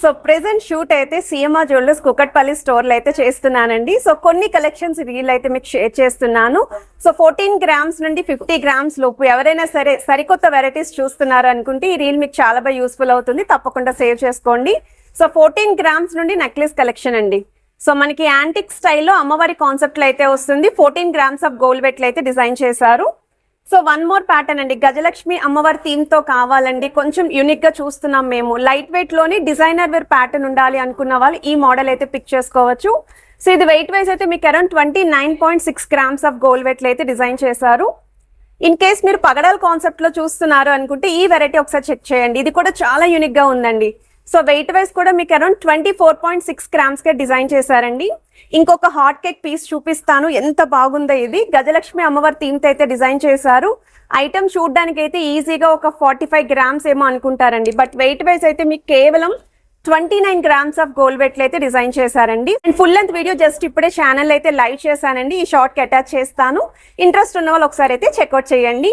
So present shoot అయితే CMR jewellers Kukatpally స్టోర్లో అయితే చేస్తున్నానండి. సో కొన్ని కలెక్షన్స్ రీల్ అయితే మీకు షేర్ చేస్తున్నాను. సో ఫోర్టీన్ గ్రామ్స్ నుండి ఫిఫ్టీ గ్రామ్స్ లోపు ఎవరైనా సరే సరికొత్త వెరైటీస్ చూస్తున్నారు అనుకుంటే ఈ రీల్ మీకు చాలా బాగా యూస్ఫుల్ అవుతుంది. తప్పకుండా సేవ్ చేసుకోండి. సో ఫోర్టీన్ గ్రామ్స్ నుండి నెక్లెస్ కలెక్షన్ అండి. సో మనకి యాంటిక్ స్టైల్లో అమ్మవారి కాన్సెప్ట్లో అయితే వస్తుంది. ఫోర్టీన్ గ్రామ్స్ ఆఫ్ గోల్డ్ బెట్లు అయితే డిజైన్ చేశారు. సో వన్ మోర్ ప్యాటర్న్ అండి. గజలక్ష్మి అమ్మవారి థీమ్తో కావాలండి. కొంచెం యూనిక్గా చూస్తున్నాం మేము. లైట్ వెయిట్లోని డిజైనర్ వేర్ ప్యాటర్న్ ఉండాలి అనుకున్న వాళ్ళు ఈ మోడల్ అయితే పిక్ చేసుకోవచ్చు. సో ఇది వెయిట్ వైజ్ అయితే మీకు around twenty nine point six grams of gold వెట్లు అయితే డిజైన్ చేశారు. ఇన్ కేస్ మీరు పగడాల కాన్సెప్ట్లో చూస్తున్నారు అనుకుంటే ఈ వెరైటీ ఒకసారి చెక్ చేయండి. ఇది కూడా చాలా యూనిక్గా ఉందండి. సో వెయిట్ వైజ్ కూడా మీకు around twenty four point six గ్రామ్స్కే design చేశారండి. ఇంకొక హాట్ కేక్ పీస్ చూపిస్తాను. ఎంత బాగుందో ఇది. గజలక్ష్మి అమ్మవారి థీమ్ అయితే డిజైన్ చేశారు. ఐటమ్ చూడడానికి అయితే ఈజీగా ఒక ఫార్టీ ఫైవ్ గ్రామ్స్ ఏమో అనుకుంటారండి. బట్ వెయిట్ వైజ్ అయితే మీకు కేవలం twenty nine grams of gold వెట్లు అయితే డిజైన్ చేశారండి. And full length video just ఇప్పుడే ఛానల్ అయితే లైవ్ చేశానండి. ఈ షార్ట్కి అటాచ్ చేస్తాను. ఇంట్రెస్ట్ ఉన్న వాళ్ళు ఒకసారి అయితే చెక్అవుట్ చేయండి.